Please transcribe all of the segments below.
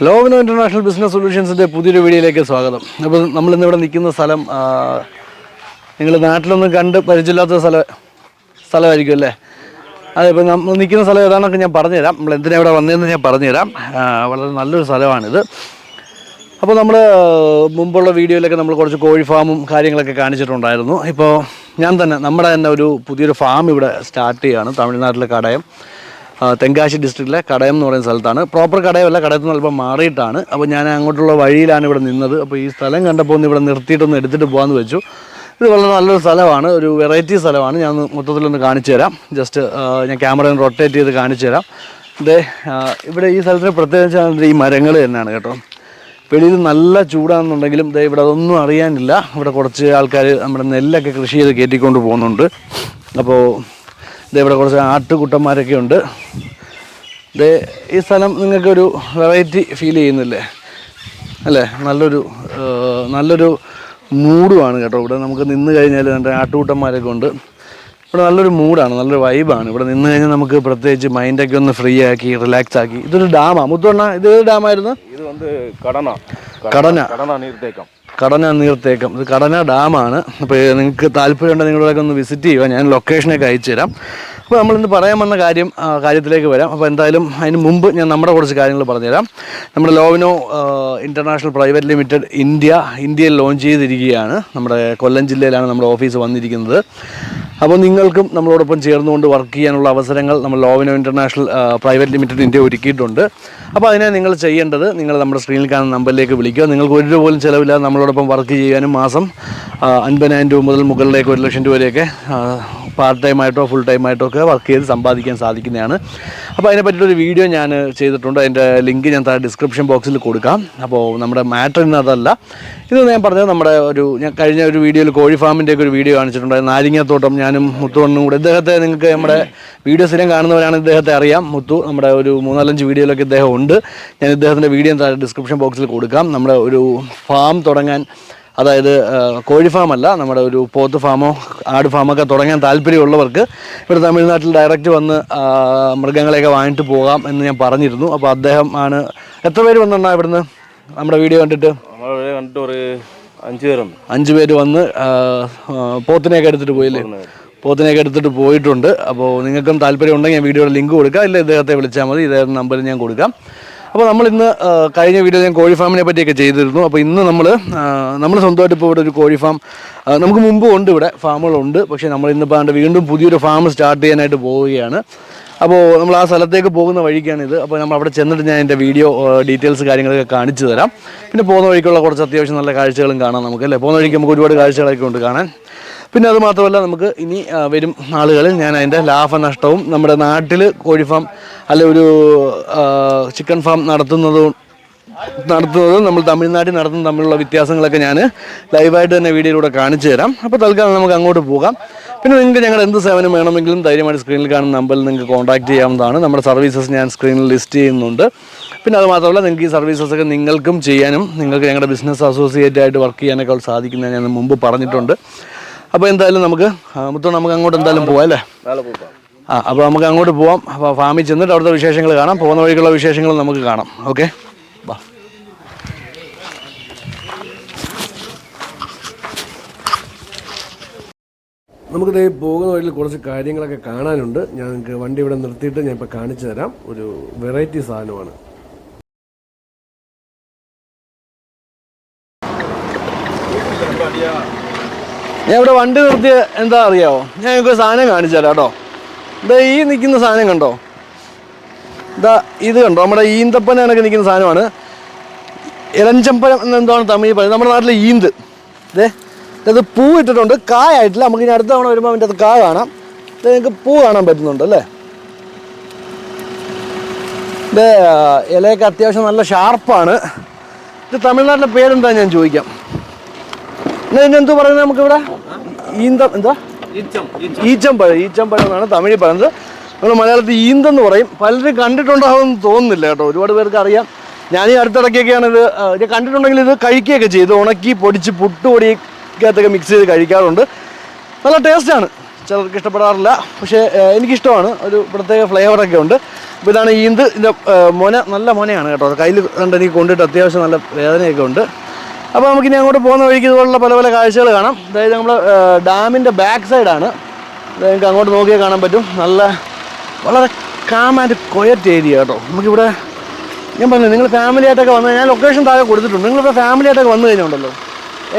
ലോകനോ international business സൊല്യൂഷൻസിന്റെ പുതിയൊരു വീഡിയോയിലേക്ക് സ്വാഗതം. അപ്പോൾ നമ്മൾ ഇന്നിവിടെ നിൽക്കുന്ന സ്ഥലം നിങ്ങൾ നാട്ടിലൊന്നും കണ്ട് പരിചയമില്ലാത്ത സ്ഥല സ്ഥലമായിരിക്കും അല്ലേ? അതെ ഇപ്പോൾ നമ്മൾ നിൽക്കുന്ന സ്ഥലം ഏതാണെന്നൊക്കെ ഞാൻ പറഞ്ഞുതരാം. നമ്മൾ എന്തിനാണ് ഇവിടെ വന്നതെന്ന് ഞാൻ പറഞ്ഞുതരാം. വളരെ നല്ലൊരു സ്ഥലമാണിത്. അപ്പോൾ നമ്മൾ മുമ്പുള്ള വീഡിയോയിലൊക്കെ നമ്മൾ കുറച്ച് കോഴി ഫാമും കാര്യങ്ങളൊക്കെ കാണിച്ചിട്ടുണ്ടായിരുന്നു. ഇപ്പോൾ ഞാൻ തന്നെ നമ്മുടെ തന്നെ ഒരു പുതിയൊരു ഫാം ഇവിടെ സ്റ്റാർട്ട് ചെയ്യുകയാണ് തമിഴ്നാട്ടിലെ കടയം. തെങ്കാശി ഡിസ്ട്രിക്റ്റിലെ കടയം എന്ന് പറയുന്ന സ്ഥലത്താണ്. പ്രോപ്പർ കടയമല്ല കടയത്തിൽ നിന്ന് അല്പം മാറിയിട്ടാണ്. അപ്പോൾ ഞാൻ അങ്ങോട്ടുള്ള വഴിയിലാണ് ഇവിടെ നിന്നത്. അപ്പോൾ ഈ സ്ഥലം കണ്ടപ്പോൾ ഒന്ന് ഇവിടെ നിർത്തിയിട്ടൊന്ന് എടുത്തിട്ട് പോകാമെന്ന് വെച്ചു. ഇത് വളരെ നല്ലൊരു സ്ഥലമാണ് ഒരു വെറൈറ്റി സ്ഥലമാണ്. ഞാൻ മൊത്തത്തിലൊന്ന് കാണിച്ചു തരാം. ജസ്റ്റ് ഞാൻ ക്യാമറ ഒന്ന് റൊട്ടേറ്റ് ചെയ്ത് കാണിച്ചു തരാം. ഇതേ ഇവിടെ ഈ സ്ഥലത്തിന് പ്രത്യേകിച്ച് ഈ മരങ്ങൾ തന്നെയാണ് കേട്ടോ. വെളിയിൽ നല്ല ചൂടാണെന്നുണ്ടെങ്കിലും ദേ ഇവിടെ അതൊന്നും അറിയാനില്ല. ഇവിടെ കുറച്ച് ആൾക്കാർ നമ്മുടെ നെല്ലൊക്കെ കൃഷി ചെയ്ത് കയറ്റിക്കൊണ്ട് പോകുന്നുണ്ട്. അപ്പോൾ ഇവിടെ കുറച്ച് ആട്ടുകുട്ടന്മാരൊക്കെ ഉണ്ട്. ഇത് ഈ സ്ഥലം നിങ്ങൾക്കൊരു വെറൈറ്റി ഫീൽ ചെയ്യുന്നില്ലേ? അല്ലേ? നല്ലൊരു നല്ലൊരു മൂഡുമാണ് കേട്ടോ. ഇവിടെ നമുക്ക് നിന്ന് കഴിഞ്ഞാൽ നമ്മുടെ ആട്ടുകൂട്ടന്മാരൊക്കെ ഉണ്ട്. ഇവിടെ നല്ലൊരു മൂഡാണ് നല്ലൊരു വൈബാണ് ഇവിടെ നിന്ന് കഴിഞ്ഞാൽ നമുക്ക് പ്രത്യേകിച്ച് മൈൻഡൊക്കെ ഒന്ന് ഫ്രീ ആക്കി റിലാക്സ് ആക്കി. ഇതൊരു ഡാമാണ് മുത്തണ്ണ ഇത് ഡാമായിരുന്നു ഇത് വന്ന് കടന. കടന. കടന നീർത്തേക്കം. കടന നീർത്തേക്കം ഇത് കടന ഡാമാണ്. അപ്പോൾ നിങ്ങൾക്ക് താല്പര്യമുണ്ടെങ്കിൽ നിങ്ങളൊക്കെ ഒന്ന് വിസിറ്റ് ചെയ്യുക. ഞാൻ ലൊക്കേഷനൊക്കെ അയച്ചു തരാം അപ്പോൾ നമ്മളിന്ന് പറയാൻ വന്ന കാര്യം കാര്യത്തിലേക്ക് വരാം. അപ്പോൾ എന്തായാലും അതിന് മുമ്പ് ഞാൻ നമ്മുടെ കുറച്ച് കാര്യങ്ങൾ പറഞ്ഞുതരാം. നമ്മുടെ Lovino international private limited India ഇന്ത്യയിൽ ലോഞ്ച് ചെയ്തിരിക്കുകയാണ്. നമ്മുടെ കൊല്ലം ജില്ലയിലാണ് നമ്മുടെ ഓഫീസ് വന്നിരിക്കുന്നത്. അപ്പോൾ നിങ്ങൾക്കും നമ്മളോടൊപ്പം ചേർന്നുകൊണ്ട് വർക്ക് ചെയ്യാനുള്ള അവസരങ്ങൾ നമ്മൾ Lovino international private limited India ഒരുക്കിയിട്ടുണ്ട്. അപ്പോൾ അതിനെ നിങ്ങൾ ചെയ്യേണ്ടത് നിങ്ങൾ നമ്മുടെ സ്ക്രീനിൽ കാണുന്ന നമ്പറിലേക്ക് വിളിക്കുക. നിങ്ങൾക്ക് ഒരു രൂപ പോലും ചിലവില്ലാതെ നമ്മളോടൊപ്പം വർക്ക് ചെയ്യാനും മാസം അൻപതിനായിരം രൂപ മുതൽ മുകളിലേക്ക് ഒരു ലക്ഷം രൂപ വരെയൊക്കെ പാർട്ട് ടൈം ആയിട്ടോ ഫുൾ ടൈം ആയിട്ടോ ഒക്കെ വർക്ക് ചെയ്ത് സമ്പാദിക്കാൻ സാധിക്കുന്നതാണ്. അപ്പോൾ അതിനെ പറ്റിയിട്ടൊരു വീഡിയോ ഞാൻ ചെയ്തിട്ടുണ്ട്. അതിന്റെ ലിങ്ക് ഞാൻ താഴെ ഡിസ്ക്രിപ്ഷൻ ബോക്സിൽ കൊടുക്കാം. അപ്പോൾ നമ്മുടെ മാറ്റർ അതല്ല. ഇത് ഞാൻ പറഞ്ഞത് നമ്മുടെ ഒരു ഞാൻ കഴിഞ്ഞ ഒരു വീഡിയോയിൽ കോഴി ഫാമിന്റെ ഒക്കെ ഒരു വീഡിയോ കാണിച്ചിട്ടുണ്ട് നാരിങ്ങത്തോട്ടം ഞാനും മുത്തുവണ്ണും കൂടെ ഇദ്ദേഹത്തെ നിങ്ങൾക്ക് നമ്മുടെ വീഡിയോ സ്ഥിരം കാണുന്നവരാണ് ഇദ്ദേഹത്തെ അറിയാം. മുത്തു നമ്മുടെ ഒരു മൂന്നാലഞ്ച് വീഡിയോയിലൊക്കെ ഇദ്ദേഹം ഉണ്ട്. ഞാൻ ഇദ്ദേഹത്തിന്റെ വീഡിയോ താഴെ ഡിസ്ക്രിപ്ഷൻ ബോക്സിൽ കൊടുക്കാം. നമ്മുടെ ഒരു ഫാം തുടങ്ങാൻ അതായത് കോഴി ഫാമല്ല നമ്മുടെ ഒരു പോത്ത് ഫാമോ ആട് ഫാമൊക്കെ തുടങ്ങാൻ താല്പര്യമുള്ളവർക്ക് ഇവിടെ തമിഴ്നാട്ടിൽ ഡയറക്റ്റ് വന്ന് മൃഗങ്ങളെയൊക്കെ വാങ്ങിട്ട് പോകാം എന്ന് ഞാൻ പറഞ്ഞിരുന്നു. അപ്പോൾ അദ്ദേഹം ആണ് എത്ര പേര് വന്നിട്ടുണ്ടോ ഇവിടുന്ന്? നമ്മുടെ വീഡിയോ കണ്ടിട്ട്? നമ്മളെ കണ്ടിട്ട് ഒരു അഞ്ച് പേരുണ്ട്. അഞ്ച് പേര് വന്ന് പോത്തിനെയൊക്കെ എടുത്തിട്ട് പോയില്ലേ പോത്തിനെയൊക്കെ എടുത്തിട്ട് പോയിട്ടുണ്ട്. അപ്പോൾ നിങ്ങൾക്കും താല്പര്യം ഉണ്ടെങ്കിൽ ഞാൻ വീഡിയോയുടെ ലിങ്ക് കൊടുക്കാം. ഇല്ല ഇദ്ദേഹത്തെ വിളിച്ചാൽ മതി. ഇദ്ദേഹം നമ്പർ ഞാൻ കൊടുക്കാം. അപ്പോൾ നമ്മൾ ഇന്ന് കഴിഞ്ഞ വീഡിയോ ഞാൻ കോഴി ഫാമിനെ പറ്റിയൊക്കെ ചെയ്തിരുന്നു. അപ്പോൾ ഇന്ന് നമ്മൾ നമ്മൾ സ്വന്തമായിട്ട് ഇപ്പോൾ ഇവിടെ ഒരു കോഴി ഫാം നമുക്ക് മുമ്പ് ഉണ്ട് ഇവിടെ ഫാമുകളുണ്ട്. പക്ഷേ നമ്മൾ ഇന്നിപ്പോൾ ആണ്ട് വീണ്ടും പുതിയൊരു ഫാം സ്റ്റാർട്ട് ചെയ്യാനായിട്ട് പോവുകയാണ്. അപ്പോൾ നമ്മൾ ആ സ്ഥലത്തേക്ക് പോകുന്ന വഴിക്കാണിത് അപ്പോൾ നമ്മൾ അവിടെ ചെന്നിട്ട് ഞാൻ എന്റെ വീഡിയോ ഡീറ്റെയിൽസ് കാര്യങ്ങളൊക്കെ കാണിച്ചു തരാം. പിന്നെ പോകുന്ന വഴിക്കുള്ള കുറച്ച് അത്യാവശ്യം നല്ല കാഴ്ചകളും കാണാം നമുക്ക് അല്ലേ? പോകുന്ന വഴിക്ക് നമുക്ക് ഒരുപാട് കാഴ്ചകളൊക്കെ ഉണ്ട് കാണാൻ. പിന്നെ അത് മാത്രമല്ല നമുക്ക് ഇനി വരും നാളുകളിൽ ഞാൻ അതിന്റെ ലാഭനഷ്ടവും നമ്മുടെ നാട്ടിൽ കോഴി ഫാം അല്ലെ ഒരു ചിക്കൻ ഫാം നടത്തുന്നതും നടത്തുന്നതും നമ്മൾ തമിഴ്നാട്ടിൽ നടത്തുന്ന തമ്മിലുള്ള വ്യത്യാസങ്ങളൊക്കെ ഞാൻ ലൈവായിട്ട് തന്നെ വീഡിയോയിലൂടെ കാണിച്ചു തരാം. അപ്പോൾ തൽക്കാലം നമുക്ക് അങ്ങോട്ട് പോകാം. പിന്നെ നിങ്ങൾക്ക് ഞങ്ങളുടെ എന്ത് സേവനം വേണമെങ്കിലും ധൈര്യമായിട്ട് സ്ക്രീനിൽ കാണുന്ന നമ്പറിൽ നിങ്ങൾക്ക് കോൺടാക്ട് ചെയ്യാവുന്നതാണ്. നമ്മുടെ സർവീസസ് ഞാൻ സ്ക്രീനിൽ ലിസ്റ്റ് ചെയ്യുന്നുണ്ട്. പിന്നെ അത് മാത്രമല്ല നിങ്ങൾക്ക് ഈ സർവീസസൊക്കെ നിങ്ങൾക്കും ചെയ്യാനും നിങ്ങൾക്ക് ഞങ്ങളുടെ ബിസിനസ് അസോസിയേറ്റ് ആയിട്ട് വർക്ക് ചെയ്യാനൊക്കെ സാധിക്കുന്നതിന് ഞാൻ മുമ്പ് പറഞ്ഞിട്ടുണ്ട്. അപ്പോൾ എന്തായാലും നമുക്ക് മുത്തോണ്ട് നമുക്ക് അങ്ങോട്ട് എന്തായാലും പോവാം അല്ലേ? ആ അപ്പോൾ നമുക്ക് അങ്ങോട്ട് പോവാം. അപ്പോൾ ഫാമിൽ ചെന്നിട്ട് അവിടുത്തെ വിശേഷങ്ങൾ കാണാം. പോകുന്ന വഴിക്കുള്ള വിശേഷങ്ങൾ നമുക്ക് കാണാം. ഓക്കെ? ബാ. നമുക്കിത് പോകുന്ന വഴിയിൽ കുറച്ച് കാര്യങ്ങളൊക്കെ കാണാനുണ്ട്. ഞാൻ നിങ്ങൾക്ക് വണ്ടി ഇവിടെ നിർത്തിയിട്ട് ഞാൻ ഇപ്പോൾ കാണിച്ചു തരാം. ഒരു വെറൈറ്റി സാധനമാണ്. Yeah. ഞാൻ ഇവിടെ വണ്ടി നിർത്തിയ എന്താ അറിയാവോ? ഞാൻ നിങ്ങൾക്ക് സാധനം കാണിച്ചാലോ കേട്ടോ. ഇതാ ഈ നിൽക്കുന്ന സാധനം കണ്ടോ? ഇതാ ഇത് കണ്ടോ? നമ്മുടെ ഈന്തപ്പന കണക്ക് നിൽക്കുന്ന സാധനമാണ്. ഇളഞ്ചമ്പഴം എന്നെന്താണ് തമിഴ് പറയുന്നത്? നമ്മുടെ നാട്ടിലെ ഈന്ത്. ഇതേ ഇത് പൂ ഇട്ടിട്ടുണ്ട്. കായായിട്ടില്ല. നമുക്ക് ഇനി അടുത്ത തവണ വരുമ്പോൾ അതിന്റെ അത് കാ കാണാം. ഇത് നിങ്ങൾക്ക് പൂ കാണാൻ പറ്റുന്നുണ്ട് അല്ലേ? ഇത് ഇലയൊക്കെ അത്യാവശ്യം നല്ല ഷാർപ്പാണ്. ഇത് തമിഴ്നാട്ടിലെ പേരെന്താ ഞാൻ ചോദിക്കാം? ഇതിനെന്തു പറയുന്നത് നമുക്കിവിടെ? ഈന്തം എന്താ? ഈച്ചമ്പഴം ഈച്ചമ്പഴം എന്നാണ് തമിഴിൽ പറയുന്നത്. നമ്മൾ മലയാളത്തിൽ ഈന്തെന്ന് പറയും. പലരും കണ്ടിട്ടുണ്ടാവുമെന്ന് തോന്നുന്നില്ല കേട്ടോ. ഒരുപാട് പേർക്ക് അറിയാം. ഞാൻ ഈ അടുത്തിടയ്ക്കൊക്കെയാണ് ഇത് ഞാൻ ഇത് കണ്ടിട്ടുണ്ടെങ്കിൽ ഇത് കഴിക്കുകയൊക്കെ ചെയ്ത് ഉണക്കി പൊടിച്ച് പുട്ടുപൊടിക്കകത്തൊക്കെ മിക്സ് ചെയ്ത് കഴിക്കാറുണ്ട്. നല്ല ടേസ്റ്റാണ് ചിലർക്ക് ഇഷ്ടപ്പെടാറില്ല. പക്ഷേ എനിക്കിഷ്ടമാണ്. ഒരു പ്രത്യേക ഫ്ലേവറൊക്കെ ഉണ്ട്. അപ്പോൾ ഇതാണ് ഈന്ത്. ഇതിന്റെ മൊന നല്ല മൊനയാണ് കേട്ടോ. കയ്യിൽ കണ്ട് എനിക്ക് കൊണ്ടിട്ട് അത്യാവശ്യം നല്ല വേദനയൊക്കെ ഉണ്ട്. അപ്പോൾ നമുക്കിനി അങ്ങോട്ട് പോകുന്ന വഴിക്ക് ഇതുപോലുള്ള പല പല കാഴ്ചകൾ കാണാം. അതായത് നമ്മൾ ഡാമിന്റെ ബാക്ക് സൈഡാണ് നിങ്ങൾക്ക് അങ്ങോട്ട് നോക്കിയാൽ കാണാൻ പറ്റും. നല്ല വളരെ കാം ആൻഡ് കൊയറ്റ് ഏരിയ കേട്ടോ. നമുക്കിവിടെ ഞാൻ പറഞ്ഞു നിങ്ങൾ ഫാമിലി ആയിട്ടൊക്കെ വന്നു ഞാൻ ലൊക്കേഷൻ താഴെ കൊടുത്തിട്ടുണ്ട്. നിങ്ങളിപ്പോൾ ഫാമിലി ആയിട്ടൊക്കെ വന്നു കഴിഞ്ഞുണ്ടല്ലോ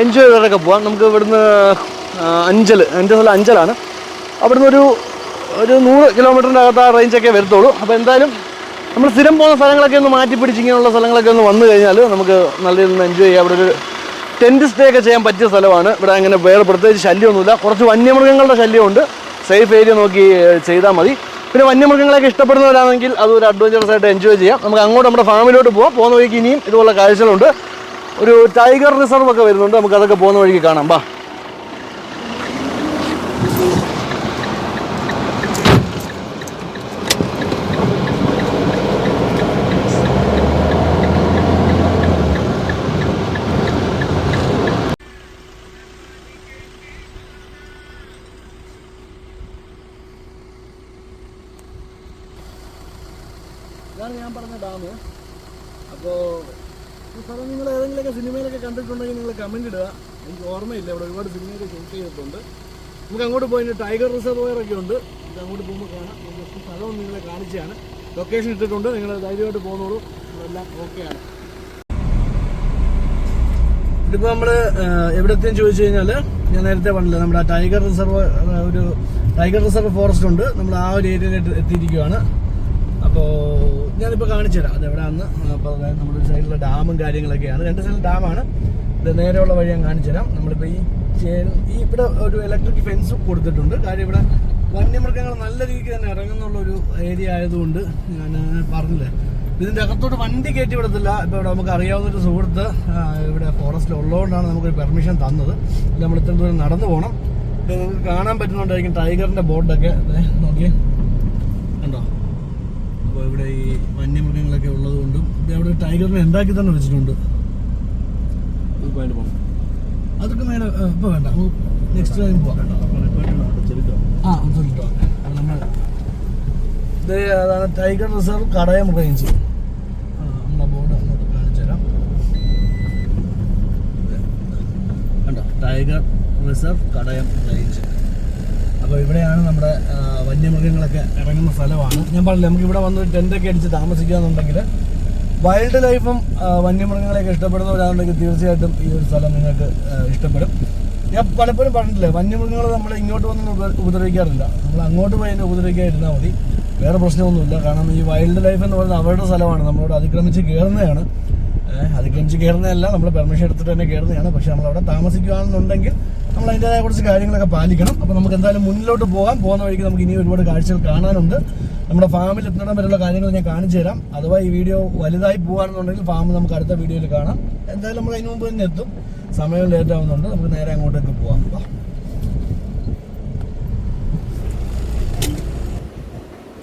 എൻജോയ് ചെയ്തിട്ടൊക്കെ പോകാം നമുക്ക് ഇവിടുന്ന് അഞ്ചൽ എന്റെ സ്ഥലം അഞ്ചലാണ്. അവിടുന്ന് ഒരു ഒരു നൂറ് കിലോമീറ്ററിന്റെ അകത്ത് ആ റേഞ്ചൊക്കെ വരത്തുള്ളൂ. അപ്പോൾ എന്തായാലും നമ്മൾ സ്ഥിരം പോകുന്ന സ്ഥലങ്ങളൊക്കെ ഒന്ന് മാറ്റി പിടിച്ച് ഇങ്ങനെയുള്ള സ്ഥലങ്ങളൊക്കെ ഒന്ന് വന്നു കഴിഞ്ഞാൽ നമുക്ക് നല്ല രീതിയിൽ എൻജോയ് ചെയ്യാം. അവിടെ ഒരു ടെന്റ് സ്റ്റേ ഒക്കെ ചെയ്യാൻ പറ്റിയ സ്ഥലമാണ്. ഇവിടെ അങ്ങനെ വേറെ പ്രത്യേകിച്ച് ശല്യമൊന്നുമില്ല. കുറച്ച് വന്യമൃഗങ്ങളുടെ ശല്യമുണ്ട്. സേഫ് ഏരിയ നോക്കി ചെയ്താൽ മതി. പിന്നെ വന്യമൃഗങ്ങളൊക്കെ ഇഷ്ടപ്പെടുന്നവരാണെങ്കിൽ അത് ഒരു അഡ്വഞ്ചറസ് ആയിട്ട് എൻജോയ് ചെയ്യാം. നമുക്ക് അങ്ങോട്ട് നമ്മുടെ ഫാമിലോട്ട് പോകാം പോകുന്ന വഴിക്ക് ഇനിയും ഇതുപോലെ കാഴ്ചകളുണ്ട്. ഒരു ടൈഗർ റിസർവ് ഒക്കെ വരുന്നുണ്ട്. നമുക്കതൊക്കെ പോകുന്ന വഴിക്ക് കാണാം. ബാ ഇതാണ് ഞാൻ പറഞ്ഞ ഡാം അപ്പോൾ ഈ സ്ഥലം നിങ്ങൾ ഏതെങ്കിലുമൊക്കെ സിനിമയിലൊക്കെ കമന്റ് ഇടുക. എനിക്ക് ഓർമ്മയില്ല ഇവിടെ ഒരുപാട് സിനിമയൊക്കെ ഷൂട്ട് ചെയ്തിട്ടുണ്ട്. നമുക്ക് അങ്ങോട്ട് പോയി ടൈഗർ റിസർവയർ ഒക്കെ ഉണ്ട്. നമുക്ക് അങ്ങോട്ട് പോകുമ്പോൾ കാണാം. ജസ്റ്റ് സ്ഥലം ഒന്ന് നിങ്ങളെ കാണിച്ചാണ് ലൊക്കേഷൻ ഇട്ടിട്ടുണ്ട്. നിങ്ങൾ ധൈര്യമായിട്ട് പോകുന്നോളൂ. എല്ലാം ഓക്കെയാണ് ഇതിപ്പോൾ നമ്മൾ എവിടെ എത്തിയെന്ന് ചോദിച്ചു കഴിഞ്ഞാൽ ഞാൻ നേരത്തെ പറഞ്ഞില്ല നമ്മുടെ ടൈഗർ റിസർവ് ഒരു ടൈഗർ റിസർവ് ഫോറസ്റ്റ് ഉണ്ട്. നമ്മൾ ആ ഒരു ഏരിയയിലായിട്ട് എത്തിയിരിക്കുകയാണ്. അപ്പോൾ ഞാനിപ്പോൾ കാണിച്ചു തരാം അത് എവിടെയാണെന്ന് അപ്പോൾ അതായത് നമ്മുടെ സൈഡിലുള്ള ഡാമും കാര്യങ്ങളൊക്കെയാണ്. രണ്ട് സൈഡിൽ ഡാമാണ് ഇത് നേരെയുള്ള വഴി ഞാൻ കാണിച്ചു തരാം. നമ്മളിപ്പോൾ ഈ ഈ ഇവിടെ ഒരു ഇലക്ട്രിക് ഫെൻസ് കൊടുത്തിട്ടുണ്ട്. കാര്യം ഇവിടെ വന്യമൃഗങ്ങൾ നല്ല രീതിക്ക് തന്നെ ഇറങ്ങുന്നുള്ള ഒരു ഏരിയ ആയതുകൊണ്ട് ഞാൻ പറഞ്ഞില്ലേ? ഇതിന്റെ അകത്തോട്ട് വണ്ടി കയറ്റി വിടത്തില്ല. ഇപ്പോൾ ഇവിടെ നമുക്ക് അറിയാവുന്ന ഒരു സുഹൃത്ത് ഇവിടെ ഫോറസ്റ്റിൽ ഉള്ളതുകൊണ്ടാണ് നമുക്കൊരു പെർമിഷൻ തന്നത്. നമ്മൾ ഇത്ര ദൂരം നടന്നു പോകണം ഇത് നിങ്ങൾക്ക് കാണാൻ പറ്റുന്നുണ്ടായിരിക്കും ടൈഗറിന്റെ ബോർഡൊക്കെ നോക്കി കണ്ടോ? അപ്പോൾ ഇവിടെ ഈ വന്യമൃഗങ്ങളൊക്കെ ഉള്ളതുകൊണ്ടും ഇവിടെ ടൈഗറിനെ ഉണ്ടാക്കി തന്നെ വെച്ചിട്ടുണ്ട്. പോയിന്റ് പോകും അതൊക്കെ മേഡം ഇപ്പോൾ വേണ്ട. നെക്സ്റ്റ് ടൈം പോകാം ആ ചൊല്ലിട്ടോ നമ്മൾ ഇത് അതാണ് ടൈഗർ റിസർവ് കടയം റേഞ്ച് നമ്മുടെ ബോർഡ് അങ്ങോട്ട് കാണിച്ചു തരാം. കണ്ടോ? ടൈഗർ റിസർവ് കടയം റേഞ്ച് അപ്പോൾ ഇവിടെയാണ് നമ്മുടെ വന്യമൃഗങ്ങളൊക്കെ ഇറങ്ങുന്ന സ്ഥലമാണ്. ഞാൻ പറഞ്ഞില്ല നമുക്ക് ഇവിടെ വന്ന് ടെന്റൊക്കെ അടിച്ച് താമസിക്കുക എന്നുണ്ടെങ്കിൽ വൈൽഡ് ലൈഫും വന്യമൃഗങ്ങളെയൊക്കെ ഇഷ്ടപ്പെടുന്ന ഒരാളുണ്ടെങ്കിൽ തീർച്ചയായിട്ടും ഈ ഒരു സ്ഥലം നിങ്ങൾക്ക് ഇഷ്ടപ്പെടും. ഞാൻ പലപ്പോഴും പറഞ്ഞിട്ടില്ലേ വന്യമൃഗങ്ങൾ നമ്മൾ ഇങ്ങോട്ട് വന്ന് ഉപ- ഉപദ്രവിക്കാറില്ല. നമ്മൾ അങ്ങോട്ട് പോയി അതിനെ ഉപദ്രവിക്കാതിരുന്നാൽ മതി. വേറെ പ്രശ്നമൊന്നുമില്ല. കാരണം ഈ വൈൽഡ് ലൈഫ് എന്ന് പറയുന്നത് അവരുടെ സ്ഥലമാണ്. നമ്മളോട് അതിക്രമിച്ച് കയറുന്നതാണ് അതിക്രമിച്ച് കയറുന്നതല്ല നമ്മൾ പെർമിഷൻ എടുത്തിട്ട് തന്നെ കയറുന്നതാണ് പക്ഷെ നമ്മൾ അവിടെ താമസിക്കുകയാണെന്നുണ്ടെങ്കിൽ നമ്മൾ അതിന്റെതായ കുറച്ച് കാര്യങ്ങളൊക്കെ പാലിക്കണം. അപ്പോൾ നമുക്ക് എന്തായാലും മുന്നിലോട്ട് പോകാം. പോകുന്ന വഴിക്ക് നമുക്ക് ഇനി ഒരുപാട് കാഴ്ചകൾ കാണാനുണ്ട്. നമ്മുടെ ഫാമിൽ എത്തണം വരെയുള്ള കാര്യങ്ങൾ ഞാൻ കാണിച്ചു തരാം. അഥവാ ഈ വീഡിയോ വലുതായി പോകുകയാണെന്നുണ്ടെങ്കിൽ ഫാം നമുക്ക് അടുത്ത വീഡിയോയിൽ കാണാം. എന്തായാലും നമ്മൾ അതിന് മുമ്പ് തന്നെ എത്തും. സമയം ലേറ്റ് ആവുന്നുണ്ട്. നമുക്ക് നേരെ അങ്ങോട്ടേക്ക് പോവാം.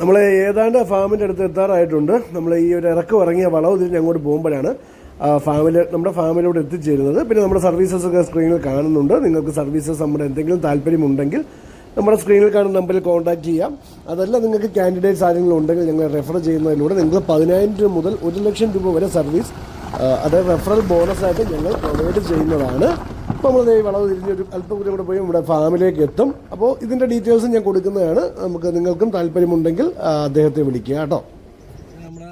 നമ്മൾ ഏതാണ്ട് ഫാമിന്റെ അടുത്ത് എത്താറായിട്ടുണ്ട്. നമ്മൾ ഈ ഒരു ഇറക്കം ഇറങ്ങിയ വളവ് തിരിഞ്ഞ് അങ്ങോട്ട് പോകുമ്പോഴാണ് ഫാമിൽ നമ്മുടെ ഫാമിലൂടെ എത്തിച്ചേരുന്നത്. പിന്നെ നമ്മുടെ സർവീസസ് ഒക്കെ സ്ക്രീനിൽ കാണുന്നുണ്ട്. നിങ്ങൾക്ക് സർവീസസ് നമ്മുടെ എന്തെങ്കിലും താല്പര്യമുണ്ടെങ്കിൽ നമ്മുടെ സ്ക്രീനിൽ കാണുന്ന നമ്പറിൽ കോൺടാക്ട് ചെയ്യാം. അതല്ല നിങ്ങൾക്ക് കാൻഡിഡേറ്റ്സ് ആരെങ്കിലും ഉണ്ടെങ്കിൽ ഞങ്ങൾ റെഫർ ചെയ്യുന്നതിലൂടെ നിങ്ങൾ പതിനായിരം രൂപ മുതൽ ഒരു ലക്ഷം രൂപ വരെ സർവീസ് അതായത് റെഫറൽ ബോണസായിട്ട് ഞങ്ങൾ പ്രൊവൈഡ് ചെയ്യുന്നതാണ്. അപ്പോൾ നമ്മൾ ഈ വളവ് തിരിഞ്ഞ് ഒരു അല്പം കൂടി കൂടെ പോയി നമ്മുടെ ഫാമിലേക്ക് എത്തും. അപ്പോൾ ഇതിന്റെ ഡീറ്റെയിൽസ് ഞാൻ കൊടുക്കുന്നതാണ്. നമുക്ക് നിങ്ങൾക്കും താല്പര്യമുണ്ടെങ്കിൽ അദ്ദേഹത്തെ വിളിക്കുക കേട്ടോ. നമ്മുടെ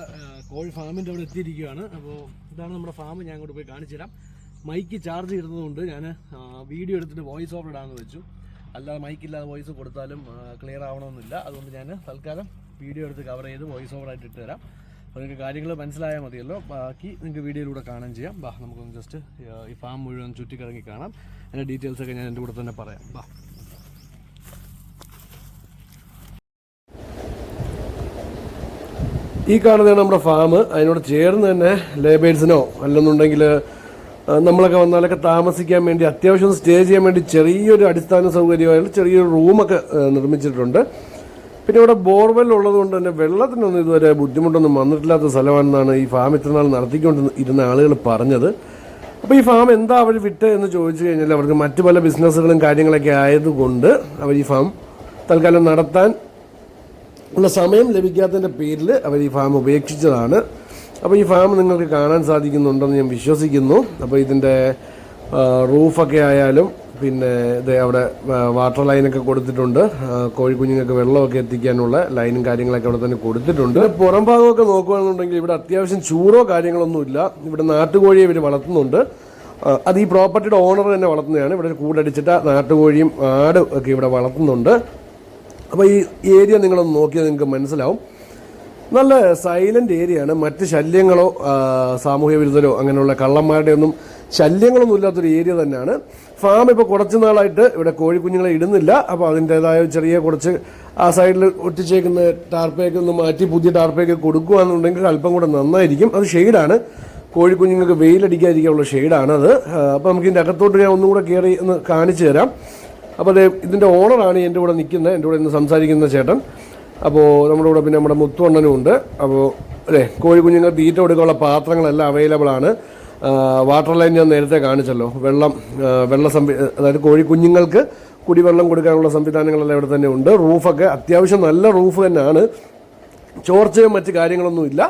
കോഴി ഫാമിന്റെ അവിടെ എത്തിയിരിക്കുകയാണ്. അപ്പോൾ ഇതാണ് നമ്മുടെ ഫാം ഞാൻ അങ്ങോട്ട് പോയി കാണിച്ചു തരാം മൈക്ക് ചാർജ് ഇടുന്നതുകൊണ്ട് ഞാൻ വീഡിയോ എടുത്തിട്ട് വോയിസ് ഓവർ ഇടാമെന്ന് വെച്ചു. അല്ലാതെ മൈക്കില്ലാതെ വോയിസ് കൊടുത്താലും ക്ലിയർ ആവണമെന്നില്ല. അതുകൊണ്ട് ഞാൻ തൽക്കാലം വീഡിയോ എടുത്ത് കവർ ചെയ്ത് വോയിസ് ഓവർ ആയിട്ട് ഇട്ട് തരാം. അപ്പോൾ നിങ്ങൾക്ക് കാര്യങ്ങൾ മനസ്സിലായാൽ മതിയല്ലോ. ബാക്കി നിങ്ങൾക്ക് വീഡിയോയിലൂടെ കാണാൻ ചെയ്യാം. ബാ നമുക്കൊന്ന് ജസ്റ്റ് ഈ ഫാം മുഴുവൻ ചുറ്റിക്കിറങ്ങി കാണാം. അതിന്റെ ഡീറ്റെയിൽസ് ഒക്കെ ഞാൻ എന്റെ കൂടെ തന്നെ പറയാം. ബാ. ഈ കാണുന്നതാണ് നമ്മുടെ ഫാം അതിനോട് ചേർന്ന് തന്നെ ലേബേഴ്സിനോ അല്ലെന്നുണ്ടെങ്കിൽ നമ്മളൊക്കെ വന്നാലൊക്കെ താമസിക്കാൻ വേണ്ടി അത്യാവശ്യം സ്റ്റേ ചെയ്യാൻ വേണ്ടി ചെറിയൊരു അടിസ്ഥാന സൗകര്യമായിട്ട് ചെറിയൊരു റൂമൊക്കെ നിർമ്മിച്ചിട്ടുണ്ട്. പിന്നെ ഇവിടെ ബോർവെൽ ഉള്ളതുകൊണ്ട് തന്നെ വെള്ളത്തിനൊന്നും ഇതുവരെ ബുദ്ധിമുട്ടൊന്നും വന്നിട്ടില്ലാത്ത സ്ഥലമാണെന്നാണ് ഈ ഫാം ഇത്ര നാൾ നടത്തിക്കൊണ്ട് ഇരുന്ന ആളുകൾ പറഞ്ഞത്. അപ്പോൾ ഈ ഫാം എന്താ അവർ വിട്ട് എന്ന് ചോദിച്ചു കഴിഞ്ഞാൽ അവർക്ക് മറ്റു പല ബിസിനസ്സുകളും കാര്യങ്ങളൊക്കെ ആയതുകൊണ്ട് അവർ ഈ ഫാം തൽക്കാലം നടത്താൻ ഉള്ള സമയം ലഭിക്കാത്തതിന്റെ പേരിൽ അവർ ഈ ഫാം ഉപേക്ഷിച്ചതാണ്. അപ്പോൾ ഈ ഫാം നിങ്ങൾക്ക് കാണാൻ സാധിക്കുന്നുണ്ടെന്ന് ഞാൻ വിശ്വസിക്കുന്നു. അപ്പോൾ ഇതിന്റെ റൂഫൊക്കെ ആയാലും പിന്നെ ഇത് അവിടെ വാട്ടർ ലൈനൊക്കെ കൊടുത്തിട്ടുണ്ട്. കോഴിക്കുഞ്ഞുങ്ങൾക്ക് വെള്ളമൊക്കെ എത്തിക്കാനുള്ള ലൈനും കാര്യങ്ങളൊക്കെ അവിടെ തന്നെ കൊടുത്തിട്ടുണ്ട്. പുറം ഭാഗമൊക്കെ നോക്കുകയാണെന്നുണ്ടെങ്കിൽ ഇവിടെ അത്യാവശ്യം ചൂടോ കാര്യങ്ങളൊന്നുമില്ല ഇവിടെ നാട്ടുകോഴിയെ ഇവർ വളർത്തുന്നുണ്ട്. അത് ഈ പ്രോപ്പർട്ടിയുടെ ഓണർ തന്നെ വളർത്തുന്നതാണ്. ഇവിടെ കൂടടിച്ചിട്ട് നാട്ടുകോഴിയും ആട് ഒക്കെ ഇവിടെ വളർത്തുന്നുണ്ട്. അപ്പോൾ ഈ ഏരിയ നിങ്ങളൊന്ന് നോക്കിയാൽ നിങ്ങൾക്ക് മനസ്സിലാവും. നല്ല സൈലന്റ് ഏരിയയാണ് മറ്റ് ശല്യങ്ങളോ സാമൂഹ്യ വിരുദ്ധരോ അങ്ങനെയുള്ള കള്ളന്മാരുടെ ഒന്നും ശല്യങ്ങളൊന്നും ഇല്ലാത്തൊരു ഏരിയ തന്നെയാണ്. ഫാം ഇപ്പോൾ കുറച്ച് നാളായിട്ട് ഇവിടെ കോഴിക്കുഞ്ഞുങ്ങളെ ഇടുന്നില്ല. അപ്പോൾ അതിന്റെതായ ചെറിയ കുറച്ച് ആ സൈഡിൽ ഒട്ടിച്ചേക്കുന്ന ടാർപ്പയൊക്കെ ഒന്ന് മാറ്റി പുതിയ ടാർപ്പയൊക്കെ കൊടുക്കുകയാണെന്നുണ്ടെങ്കിൽ അല്പം കൂടെ നന്നായിരിക്കും. അത് ഷെയ്ഡാണ് കോഴിക്കുഞ്ഞുങ്ങൾക്ക് വെയിലടിക്കാതിരിക്കാനുള്ള ഷെയ്ഡാണ് അത്. അപ്പോൾ നമുക്ക് ഇതിന്റെ അകത്തോട്ട് ഞാൻ ഒന്നും കൂടെ കയറി ഒന്ന് കാണിച്ചു തരാം. അപ്പോൾ അതെ ഇതിന്റെ ഓണറാണ് എന്റെ കൂടെ നിൽക്കുന്നത്. എന്റെ കൂടെ ഇന്ന് സംസാരിക്കുന്ന ചേട്ടൻ. അപ്പോൾ നമ്മുടെ കൂടെ പിന്നെ നമ്മുടെ മുത്തുവണ്ണനും ഉണ്ട്. അപ്പോൾ അല്ലേ കോഴി കുഞ്ഞുങ്ങൾ തീറ്റ കൊടുക്കാനുള്ള പാത്രങ്ങളെല്ലാം അവൈലബിൾ ആണ്. വാട്ടർ ലൈൻ ഞാൻ നേരത്തെ കാണിച്ചല്ലോ. വെള്ളം വെള്ള സംവി അതായത് കോഴി കുഞ്ഞുങ്ങൾക്ക് കുടിവെള്ളം കൊടുക്കാനുള്ള സംവിധാനങ്ങളെല്ലാം ഇവിടെ തന്നെ ഉണ്ട്. റൂഫൊക്കെ അത്യാവശ്യം നല്ല റൂഫ് തന്നെയാണ്. ചോർച്ചയും മറ്റ് കാര്യങ്ങളൊന്നുമില്ല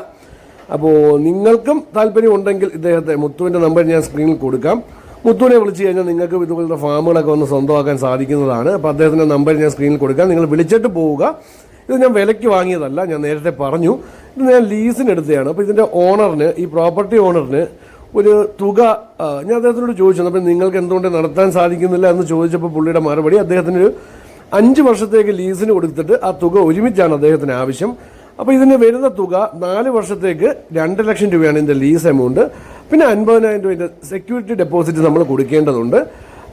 അപ്പോൾ നിങ്ങൾക്കും താല്പര്യം ഉണ്ടെങ്കിൽ ഇദ്ദേഹത്തെ മുത്തുവിന്റെ നമ്പർ ഞാൻ സ്ക്രീനിൽ കൊടുക്കാം. മുത്തുവിനെ വിളിച്ചു കഴിഞ്ഞാൽ നിങ്ങൾക്ക് ഇതുപോലത്തെ ഫാമുകളൊക്കെ ഒന്ന് സ്വന്തമാക്കാൻ സാധിക്കുന്നതാണ്. അപ്പോൾ അദ്ദേഹത്തിന്റെ നമ്പർ ഞാൻ സ്ക്രീനിൽ കൊടുക്കാം. നിങ്ങൾ വിളിച്ചിട്ട് പോവുക. ഇത് ഞാൻ വിലയ്ക്ക് വാങ്ങിയതല്ല ഞാൻ നേരത്തെ പറഞ്ഞു. ഇത് ഞാൻ ലീസിന് എടുത്തതാണ്. അപ്പോൾ ഇതിന്റെ ഓണറിന് ഈ പ്രോപ്പർട്ടി ഓണറിന് ഒരു തുക ഞാൻ അദ്ദേഹത്തിനോട് ചോദിച്ചു അപ്പോൾ നിങ്ങൾക്ക് എന്തുകൊണ്ട് നടത്താൻ സാധിക്കുന്നില്ല? എന്ന് ചോദിച്ചപ്പോൾ പുള്ളിയുടെ മറുപടി അദ്ദേഹത്തിന് ഒരു അഞ്ച് വർഷത്തേക്ക് ലീസിന് കൊടുത്തിട്ട് ആ തുക ഒരുമിച്ചാണ് അദ്ദേഹത്തിന് ആവശ്യം. അപ്പോൾ ഇതിന് വരുന്ന തുക നാല് വർഷത്തേക്ക് രണ്ട് ലക്ഷം രൂപയാണ് ഇതിന്റെ ലീസ് എമൗണ്ട്. പിന്നെ അൻപതിനായിരം രൂപ സെക്യൂരിറ്റി ഡെപ്പോസിറ്റ് നമ്മൾ കൊടുക്കേണ്ടതുണ്ട്.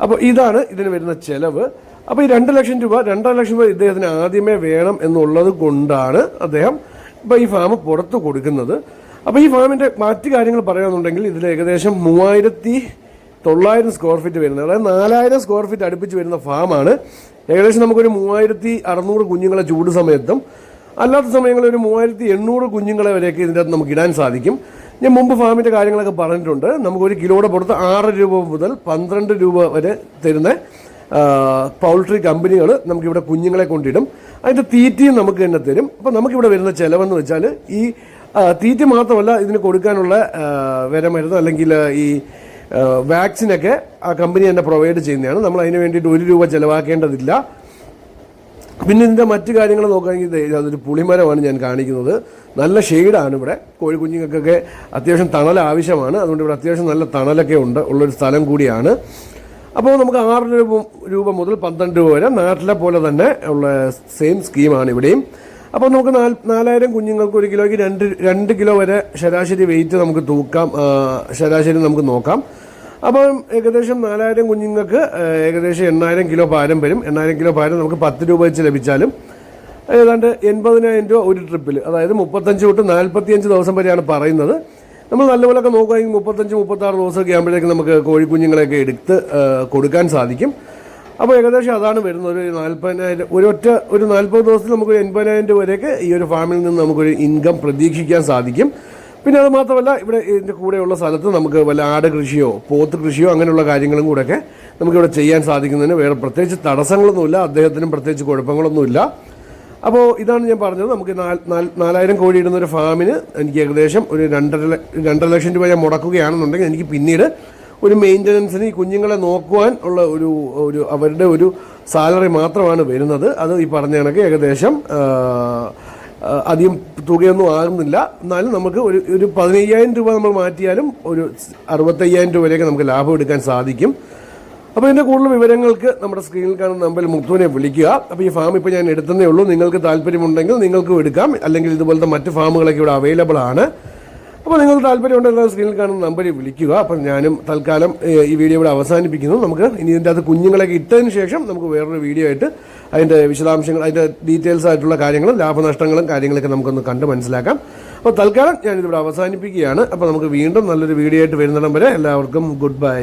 അപ്പോൾ ഇതാണ് ഇതിന് വരുന്ന ചെലവ്. അപ്പോൾ ഈ രണ്ട് ലക്ഷം രൂപ രണ്ടര ലക്ഷം രൂപ ഇദ്ദേഹത്തിന് ആദ്യമേ വേണം എന്നുള്ളത് കൊണ്ടാണ് അദ്ദേഹം ഇപ്പൊ ഈ ഫാം പുറത്ത് കൊടുക്കുന്നത്. അപ്പോൾ ഈ ഫാമിന്റെ മറ്റു കാര്യങ്ങൾ പറയുകയാണെന്നുണ്ടെങ്കിൽ ഇതിൽ ഏകദേശം മൂവായിരത്തി തൊള്ളായിരം സ്ക്വയർ ഫീറ്റ് വരുന്നത്. അതായത് നാലായിരം സ്ക്വയർ ഫീറ്റ് അടുപ്പിച്ച് വരുന്ന ഫാമാണ് ഏകദേശം നമുക്കൊരു മൂവായിരത്തി അറുന്നൂറ് കുഞ്ഞുങ്ങളെ ചൂട് സമയത്തും അല്ലാത്ത സമയങ്ങളിൽ ഒരു മൂവായിരത്തി എണ്ണൂറ് കുഞ്ഞുങ്ങളെ വരെയൊക്കെ ഇതിന്റെ അകത്ത് നമുക്ക് ഇടാൻ സാധിക്കും. ഞാൻ മുമ്പ് ഫാമിന്റെ കാര്യങ്ങളൊക്കെ പറഞ്ഞിട്ടുണ്ട്. നമുക്ക് ഒരു കിലോയുടെ പുറത്ത് ആറ് രൂപ മുതൽ പന്ത്രണ്ട് രൂപ വരെ തരുന്ന പൗൾട്രി കമ്പനികൾ നമുക്കിവിടെ കുഞ്ഞുങ്ങളെ കൊണ്ടിടും. അതിന്റെ തീറ്റയും നമുക്ക് തന്നെ തരും. അപ്പോൾ നമുക്കിവിടെ വരുന്ന ചിലവെന്ന് വെച്ചാൽ ഈ തീറ്റ മാത്രമല്ല ഇതിന് കൊടുക്കാനുള്ള വിരമരുന്ന് അല്ലെങ്കിൽ ഈ വാക്സിനൊക്കെ ആ കമ്പനി തന്നെ പ്രൊവൈഡ് ചെയ്യുന്നതാണ്. നമ്മൾ അതിന് വേണ്ടിയിട്ട് ഒരു രൂപ ചിലവാക്കേണ്ടതില്ല. പിന്നെ ഇതിന്റെ മറ്റു കാര്യങ്ങൾ നോക്കുകയാണെങ്കിൽ അതൊരു പുളിമരമാണ് ഞാൻ കാണിക്കുന്നത്. നല്ല ഷെയ്ഡാണ് ഇവിടെ. കോഴി കുഞ്ഞുങ്ങൾക്കൊക്കെ അത്യാവശ്യം തണൽ ആവശ്യമാണ് അതുകൊണ്ട് ഇവിടെ അത്യാവശ്യം നല്ല തണലൊക്കെ ഉണ്ട്. ഉള്ളൊരു സ്ഥലം കൂടിയാണ്. അപ്പോൾ നമുക്ക് ആറ് രൂപ രൂപ മുതൽ പന്ത്രണ്ട് രൂപ വരെ നാട്ടിലെ പോലെ തന്നെ ഉള്ള സെയിം സ്കീമാണ് ഇവിടെയും. അപ്പോൾ നമുക്ക് നാല് നാലായിരം കുഞ്ഞുങ്ങൾക്ക് ഒരു കിലോയ്ക്ക് രണ്ട് രണ്ട് കിലോ വരെ ശരാശരി വെയിറ്റ് നമുക്ക് തൂക്കാം ശരാശരി നമുക്ക് നോക്കാം. അപ്പം ഏകദേശം നാലായിരം കുഞ്ഞുങ്ങൾക്ക് ഏകദേശം എണ്ണായിരം കിലോ ഭാരം വരും. എണ്ണായിരം കിലോ ഭാരം നമുക്ക് പത്ത് രൂപ വെച്ച് ലഭിച്ചാലും ഏതാണ്ട് എൺപതിനായിരം രൂപ ഒരു ട്രിപ്പിൽ അതായത് മുപ്പത്തഞ്ച് തൊട്ട് നാൽപ്പത്തിയഞ്ച് ദിവസം വരെയാണ് പറയുന്നത്. നമ്മൾ നല്ലപോലൊക്കെ നോക്കുകയാണെങ്കിൽ മുപ്പത്തഞ്ച് മുപ്പത്താറ് ദിവസമൊക്കെ ആകുമ്പോഴേക്കും നമുക്ക് കോഴിക്കുഞ്ഞുങ്ങളെയൊക്കെ എടുത്ത് കൊടുക്കാൻ സാധിക്കും. അപ്പോൾ ഏകദേശം അതാണ് വരുന്നത്. ഒരു നാൽപ്പതിനായിരം ഒരു ഒറ്റ ഒരു നാൽപ്പത് ദിവസത്തിൽ നമുക്ക് ഒരു എൺപതിനായിരം രൂപ വരെയൊക്കെ ഈ ഒരു ഫാമിൽ നിന്ന് നമുക്കൊരു ഇൻകം പ്രതീക്ഷിക്കാൻ സാധിക്കും. പിന്നെ അത് മാത്രമല്ല ഇവിടെ ഇതിന്റെ കൂടെയുള്ള സ്ഥലത്ത് നമുക്ക് വല്ല ആട് കൃഷിയോ പോത്ത് കൃഷിയോ അങ്ങനെയുള്ള കാര്യങ്ങളും കൂടെയൊക്കെ നമുക്കിവിടെ ചെയ്യാൻ സാധിക്കുന്നതിന് വേറെ പ്രത്യേകിച്ച് തടസ്സങ്ങളൊന്നുമില്ല. അദ്ദേഹത്തിനും പ്രത്യേകിച്ച് കുഴപ്പങ്ങളൊന്നുമില്ല. അപ്പോൾ ഇതാണ് ഞാൻ പറഞ്ഞത്. നമുക്ക് നാല് നാല് നാലായിരം കോഴി ഇടുന്ന ഒരു ഫാമിന് എനിക്ക് ഏകദേശം ഒരു രണ്ടര രണ്ടര ലക്ഷം രൂപ ഞാൻ മുടക്കുകയാണെന്നുണ്ടെങ്കിൽ എനിക്ക് പിന്നീട് ഒരു മെയിന്റനൻസിന് ഈ കുഞ്ഞുങ്ങളെ നോക്കുവാൻ ഉള്ള ഒരു ഒരു അവരുടെ ഒരു സാലറി മാത്രമാണ് വരുന്നത്. അത് ഈ പറഞ്ഞ കണക്ക് ഏകദേശം അധികം തുകയൊന്നും ആകുന്നില്ല. എന്നാലും നമുക്ക് ഒരു ഒരു പതിനയ്യായിരം രൂപ നമ്മൾ മാറ്റിയാലും ഒരു അറുപത്തയ്യായിരം രൂപ വരെയൊക്കെ നമുക്ക് ലാഭം എടുക്കാൻ സാധിക്കും. അപ്പോൾ ഇതിന്റെ കൂടുതൽ വിവരങ്ങൾക്ക് നമ്മുടെ സ്ക്രീനിൽ കാണുന്ന നമ്പറിൽ മുത്തുവിനെ വിളിക്കുക. അപ്പോൾ ഈ ഫാം ഇപ്പോൾ ഞാൻ എടുത്തതേ ഉള്ളൂ. നിങ്ങൾക്ക് താല്പര്യമുണ്ടെങ്കിൽ നിങ്ങൾക്കും എടുക്കാം. അല്ലെങ്കിൽ ഇതുപോലത്തെ മറ്റ് ഫാമുകളൊക്കെ ഇവിടെ അവൈലബിൾ ആണ്. അപ്പോൾ നിങ്ങൾക്ക് താല്പര്യമുണ്ടെങ്കിൽ സ്ക്രീനിൽ കാണുന്ന നമ്പറിൽ വിളിക്കുക. അപ്പം ഞാനും തൽക്കാലം ഈ വീഡിയോ ഇവിടെ അവസാനിപ്പിക്കുന്നു. നമുക്ക് ഇനി ഇതിന്റെ അകത്ത് കുഞ്ഞുങ്ങളൊക്കെ ഇട്ടതിന് ശേഷം നമുക്ക് വേറൊരു വീഡിയോ ആയിട്ട് അതിന്റെ വിശദാംശങ്ങൾ അതിന്റെ ഡീറ്റെയിൽസ് ആയിട്ടുള്ള കാര്യങ്ങളും ലാഭനഷ്ടങ്ങളും കാര്യങ്ങളൊക്കെ നമുക്കൊന്ന് കണ്ട് മനസ്സിലാക്കാം. അപ്പോൾ തൽക്കാലം ഞാനിതിവിടെ അവസാനിപ്പിക്കുകയാണ്. അപ്പോൾ നമുക്ക് വീണ്ടും നല്ലൊരു വീഡിയോ ആയിട്ട് വരുന്നിടം വരെ എല്ലാവർക്കും ഗുഡ് ബൈ